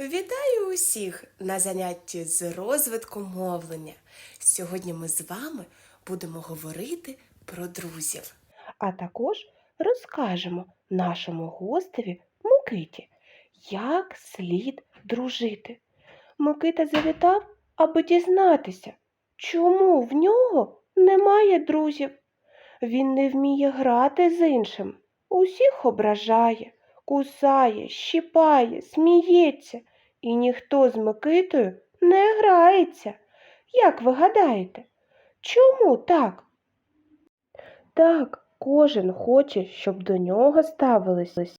Вітаю усіх на занятті з розвитку мовлення. Сьогодні ми з вами будемо говорити про друзів. А також розкажемо нашому гостеві Микиті, як слід дружити. Микита завітав, аби дізнатися, чому в нього немає друзів. Він не вміє грати з іншим, усіх ображає, кусає, щіпає, сміється, і ніхто з Микитою не грається. Як ви гадаєте, чому так? Так, кожен хоче, щоб до нього ставились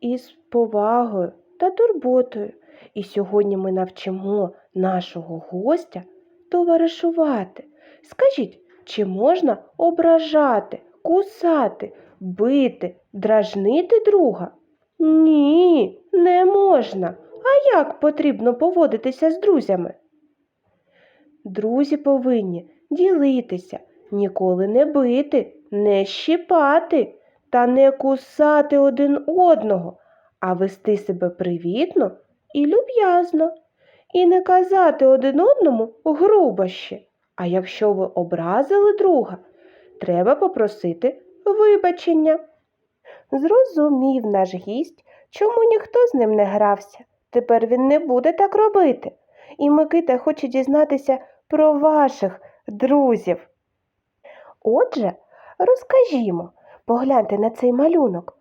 із повагою та турботою. І сьогодні ми навчимо нашого гостя товаришувати. Скажіть, чи можна ображати, кусати, бити, дражнити друга? Ні, не можна. А як потрібно поводитися з друзями? Друзі повинні ділитися, ніколи не бити, не щіпати та не кусати один одного, а вести себе привітно і люб'язно, і не казати один одному грубощі. А якщо ви образили друга, треба попросити вибачення. Зрозумів наш гість, чому ніхто з ним не грався. Тепер він не буде так робити. І Микита хоче дізнатися про ваших друзів. Отже, розкажімо, погляньте на цей малюнок.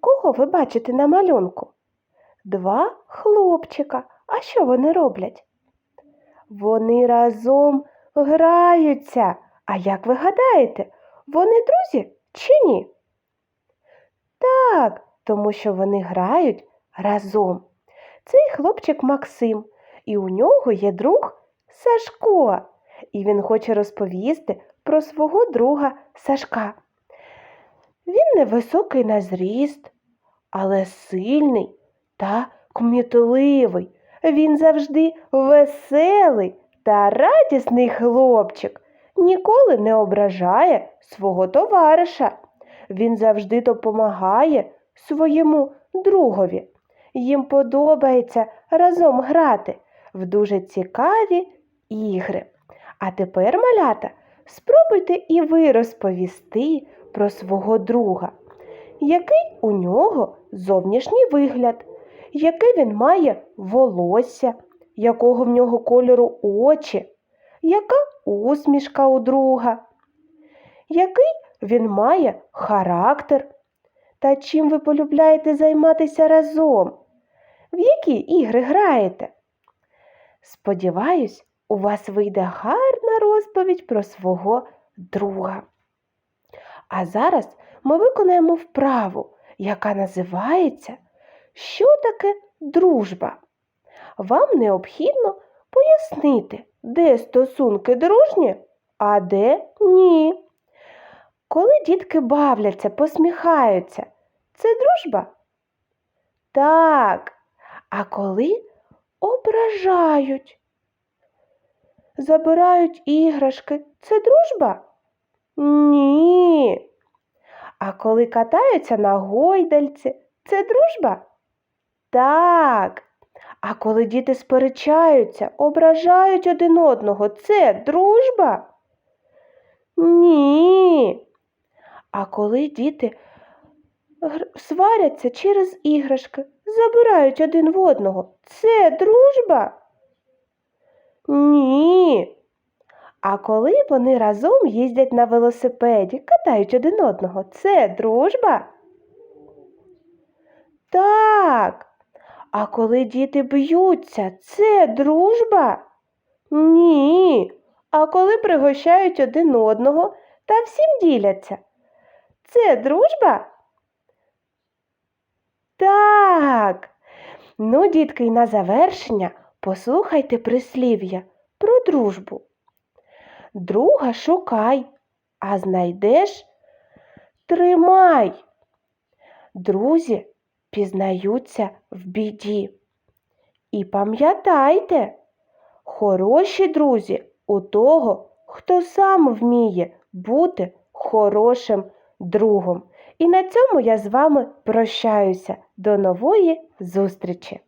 Кого ви бачите на малюнку? Два хлопчика. А що вони роблять? Вони разом граються. А як ви гадаєте, вони друзі чи ні? Так, тому що вони грають разом. Цей хлопчик Максим, і у нього є друг Сашко, і він хоче розповісти про свого друга Сашка. Він невисокий на зріст, але сильний та кмітливий. Він завжди веселий та радісний хлопчик, ніколи не ображає свого товариша. Він завжди допомагає своєму другові. Їм подобається разом грати в дуже цікаві ігри. А тепер, малята, спробуйте і ви розповісти про свого друга, який у нього зовнішній вигляд, яке він має волосся, якого в нього кольору очі, яка усмішка у друга, який він має характер, та чим ви полюбляєте займатися разом, в які ігри граєте. Сподіваюсь, у вас вийде гарна розповідь про свого друга. А зараз ми виконаємо вправу, яка називається Що таке дружба? Вам необхідно пояснити, де стосунки дружні, а де ні. Коли дітки бавляться, посміхаються, це дружба? Так. А коли ображають, забирають іграшки, це дружба? Ні. А коли катаються на гойдальці, це дружба? Так. А коли діти сперечаються, ображають один одного, це дружба? Ні. А коли діти сваряться через іграшки, забирають один в одного, це дружба? Ні. А коли вони разом їздять на велосипеді, катають один одного, це дружба? Так. А коли діти б'ються, це дружба? Ні. А коли пригощають один одного та всім діляться, це дружба? Так. Ну, дітки, на завершення послухайте прислів'я про дружбу. Друга шукай, а знайдеш тримай. Друзі пізнаються в біді. І пам'ятайте, хороші друзі у того, хто сам вміє бути хорошим другом. І на цьому я з вами прощаюся. До нової зустрічі!